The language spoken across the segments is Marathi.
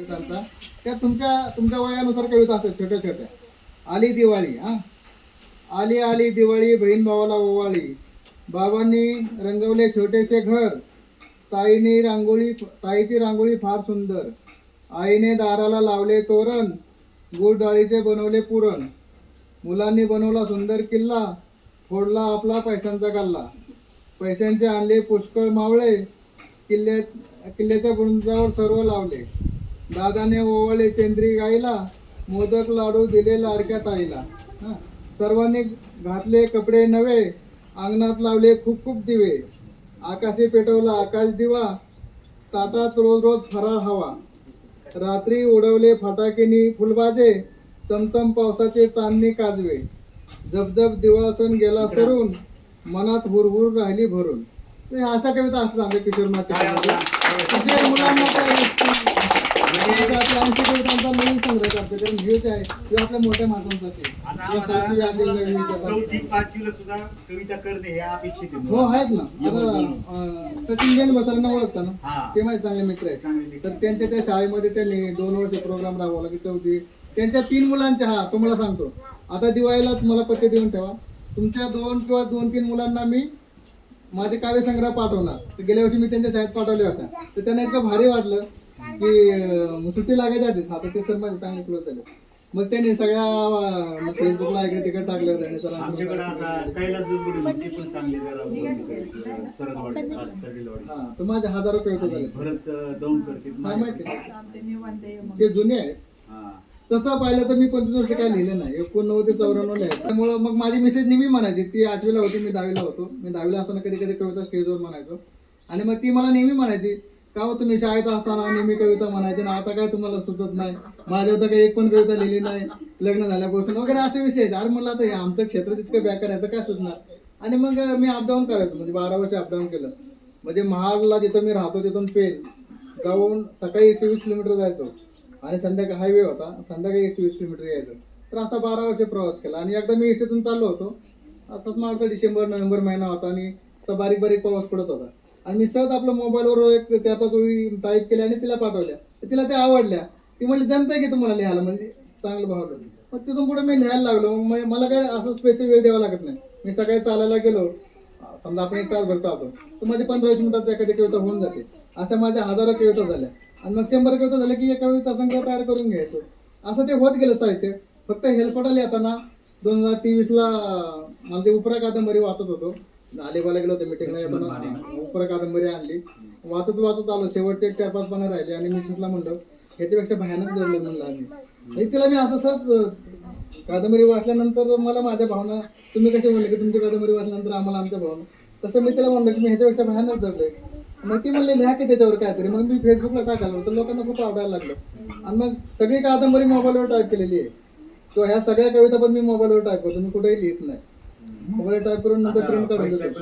कवितांचा त्या तुमच्या तुमच्या वयानुसार कविता असतात छोट्या छोट्या. आली दिवाळी हा. आली आली दिवाळी बहीण भावाला ओवाळी. बाबांनी रंगवले छोटेसे घर. ताईने रांगोळी ताईची रांगोळी फार सुंदर. आईने दाराला लावले तोरण. गुळ डाळीचे बनवले पुरण. मुलांनी बनवला सुंदर किल्ला. फोडला आपला पैशांचा गल्ला. पैशांचे आणले पुष्कळ मावळे. किल्ले किल्ल्याच्या बुंजावर सर्व लावले. दादाने ओवळले चंद्री गाईला मोदक लाडू दिले लाडक्या ताईला. सर्वांनी घातले कपडे नवे अंगणात लावले खूप खूप दिवे. आकाशी पेटवला आकाश दिवा ताटात रोज रोज फराळ हवा. रात्री उडवले फटाकेनी फुलबाजे चमचम पावसाचे चांदणी काजवे. जबजब दिवासन गेला सरून मनात हुरहुर राहिली भरून. अशा कविता असतात आमच्या किशोर मासे मुलांना नवीन संग्रह करतो कारण आहे आपल्या मोठ्या माणसांसाठी. चौथी पाचवीला सुद्धा कविता करणे हे अपेक्षित आहे हो आहेत ना आता सचिन जैन बसायला ओळखता ना? हा. ते माझे चांगले मित्र आहेत. मित्र. तर त्यांच्या त्या शाळेमध्ये त्यांनी दोन वर्ष प्रोग्राम राबवला की चौथी. त्यांच्या तीन मुलांच्या हा तुम्हाला सांगतो. आता दिवाळीलाच मला पत्ते देऊन ठेवा. तुमच्या दोन किंवा दोन तीन मुलांना मी माझे काव्य संग्रह पाठवणार. तर गेल्या वर्षी मी त्यांच्या शाळेत पाठवले होत्या तर त्यांना इतकं भारी वाटलं. की सुट्टी लागायच्या आधीच आता ते सर माझे चांगले क्लोज झाले. मग त्यांनी सगळ्या फेसबुकला इकडे तिकडे टाकलं त्यांनी सर आमच्याकडे आता कैलास दुसरी होती पण चांगली जरा सरदवाडी तडीलवाडी हा तर माझे हजारो कविता झाले. भरत दौंड करते काय माहिती ते जुने आहेत. हा तसं पाहिलं तर मी पंचवीस वर्ष काय लिहिलं नाही. एकोणनव्वद ते चौऱ्याण्णव लिहायचं त्यामुळं मग माझी मिसेस नेहमी म्हणायची. ती आठवीला होती मी दहावीला होतो. मी दहावीला असताना कधी कधी कविता स्टेजवर म्हणायचो. आणि मग ती मला नेहमी म्हणायची का हो तुम्ही शाळेत असताना नेहमी कविता म्हणायचे ना आता काय तुम्हाला सुचत नाही? माझ्या तर काही एक पण कविता लिहिली नाही लग्न झाल्यापासून वगैरे असे विषय आहेत. अरे म्हणलं आता हे आमचं क्षेत्र तितकं बॅकर आहे तर काय सुचणार? आणि मग मी अपडाऊन करायचो म्हणजे बारा वर्ष अपडाऊन केलं. म्हणजे महाडला जिथं मी राहतो तिथून पेन गावून सकाळी एकशे वीस किलोमीटर जायचो. आणि संध्याकाळी हायवे होता संध्याकाळी एकशे वीस किलोमीटर यायचं. तर असा बारा वर्ष प्रवास केला. आणि एकदा मी इथेतून चाललो होतो. असंच मला डिसेंबर नोव्हेंबर महिना होता आणि असा बारीक बारीक पाऊस पडत होता. आणि मी सहज आपल्या मोबाईलवर एक चार पाच ओळी टाईप केल्या आणि तिला पाठवल्या. तर तिला त्या आवडल्या. ती म्हणजे जमतंय की तुम्हाला लिहायला? म्हणजे चांगलं भावलं मग तिथून पुढे मी लिहायला लागलो. मग मला काय असं स्पेशल वेळ द्यावा लागत नाही. मी सकाळी चालायला गेलो. समजा आपण एक तास भरतो आपण तर माझे पंधरा वीस मिनिटात एखादी कविता होऊन जाते. अशा माझ्या हजारो कविता झाल्या. आणि मग शंभर कविता झाल्या की एक कविता संग्रह तयार करून घ्यायचो. असं ते होत गेलं साहित्य. फक्त हेल्पटाला येताना दोन हजार तेवीसला मला ते उपरा कादंबरी वाचत होतो. अलिबागला गेलो होतो मिटिंगला येताना. उपरा कादंबरी आणली. वाचत वाचत आलो. शेवटचे एक चार पाच पानं राहिले आणि मिसेसला म्हणलं ह्याच्यापेक्षा भयानक जडलं म्हणलं आम्ही. तिला मी असं सहज कादंबरी वाचल्यानंतर मला माझ्या भावना तुम्ही कसे म्हणले की तुमची कादंबरी वाचल्यानंतर आम्हाला आमच्या भावना. तसं मी तिला म्हणलं की मी ह्याच्यापेक्षा भयानक जडलंय मग ती म्हणले लिहा की त्याच्यावर काहीतरी. मग मी फेसबुकला टाकायला तर लोकांना खूप आवडायला लागलं. आणि मग सगळी कादंबरी मोबाईलवर टाईप केलेली आहे. तो ह्या सगळ्या कविता पण मी मोबाईलवर टाईप करतो मी कुठेही लिहित नाही. मोबाईल टाईप करून नंतर प्रिंट काढून देतो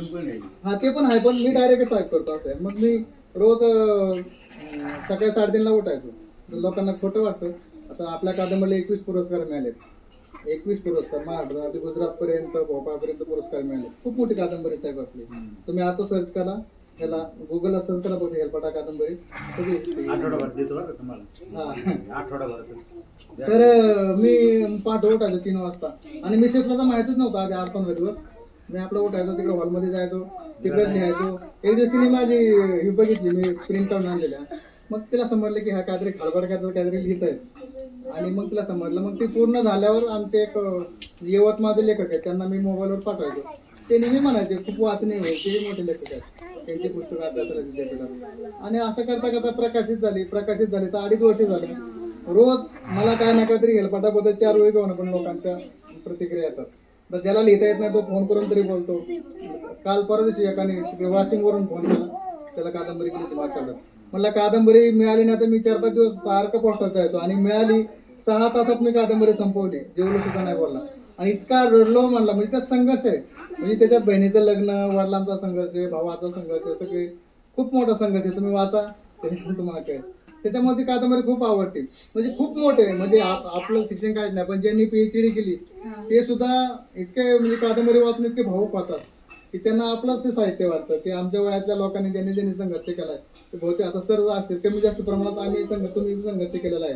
हा ते पण आहे पण मी डायरेक्ट टाईप करतो असं आहे. मग मी रोज अं, सकाळी साडेतीनला उठायचो. तर लोकांना खोटं वाटतं. आता आपल्या कादंबरीला एकवीस पुरस्कार मिळालेत. एकवीस पुरस्कार महाराष्ट्र ते गुजरातपर्यंत भोपाळपर्यंत पुरस्कार मिळाले खूप मोठी कादंबरी साहेब आपली. तुम्ही आता सर्च करा. त्याला गुगलला सर्च करा बघा हेल्पाटा कादंबरी सगळी दिसते. आठवडाभर देतो बरं का तुम्हाला. आठवडाभरातच तर मी पहाटे उठायचो तीन वाजता. आणि मी शेटला तर माहितच नव्हतं आधी आठ पंधरा दिवस. मी आपलं उठायचो तिकडे हॉलमध्ये जायचो तिकडे लिहायचो. एक दिवस तिने माझी ही बघितली मी प्रिंट काढून आणलेल्या. मग तिला समजलं की हा काहीतरी खडबड काहीतरी काहीतरी लिहित आहेत आणि मग तिला समजलं. मग ते पूर्ण झाल्यावर आमचे एक यवतमाळचे लेखक आहेत त्यांना मी मोबाईलवर पाठवायचो. ते नेहमी म्हणायचे खूप वाचणे होईल ते मोठे लेखक आहेत. त्यांची पुस्तकं अभ्यासाला विद्यापीठात आणि असं करता करता प्रकाशित झाली प्रकाशित झाली तर अडीच वर्ष झाली. रोज मला काय ना काहीतरी हेलपाटाबद्दल चार वेळी घेऊन पण लोकांच्या प्रतिक्रिया येतात. तर ज्याला लिहिता येत नाही तो फोन करून तरी बोलतो. काल परत दिवशी एकाने तिकडे वाशिमवरून फोन केला. त्याला कादंबरी केली होती मला कादंबरी मिळाली नाही तर मी चार पाच दिवस सारखं पोस्टाचा जायचो. आणि मिळाली सहा तासात मी कादंबरी संपवली. जेवलो सुद्धा नाही बोलला. आणि इतका रडलो म्हणला म्हणजे त्यात संघर्ष आहे. म्हणजे त्याच्यात बहिणीचं लग्न वडिलांचा संघर्ष आहे भावाचा संघर्ष आहे सगळे खूप मोठा संघर्ष आहे. तुम्ही वाचा त्याच्यातून तुम्हाला कळेल. त्याच्यामुळे ती कादंबरी खूप आवडते. म्हणजे खूप मोठे आहे. म्हणजे आप- आपलं शिक्षण काहीच नाही पण ज्यांनी पीएचडी केली ते सुद्धा इतके म्हणजे कादंबरी वाचून इतके भावूक होतात की त्यांना आपलंच ते साहित्य वाटतं की आमच्या वयातल्या लोकांनी ज्यांनी ज्यांनी संघर्ष केलाय ते बहुतेक आता सर्व असतील. कमी जास्त प्रमाणात आम्ही संघ तुम्ही संघर्ष केलेला आहे.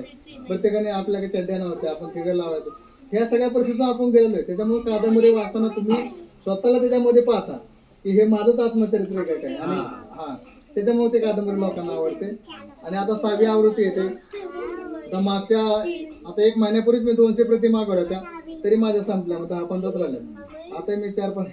प्रत्येकाने आपल्याकडे चड्ड्या नव्हत्या आपण तिकडे लावायचो. ह्या सगळ्या परिस्थितीतून आपण गेलेलो आहे. त्याच्यामुळे कादंबरी वाचताना तुम्ही स्वतःला त्याच्यामध्ये पाहता की हे माझंच आत्मचरित्र आहे काय? आणि हा. त्याच्यामुळे ते कादंबरी लोकांना आवडते. आणि आता सहावी आवृत्ती येते. आता मागच्या आता एक महिन्यापूर्वीच मी दोनशे प्रति मागवल्या होत्या तरी माझ्या संपल्या. मग दहा पंधराच राहिल्या. आता मी चार पाच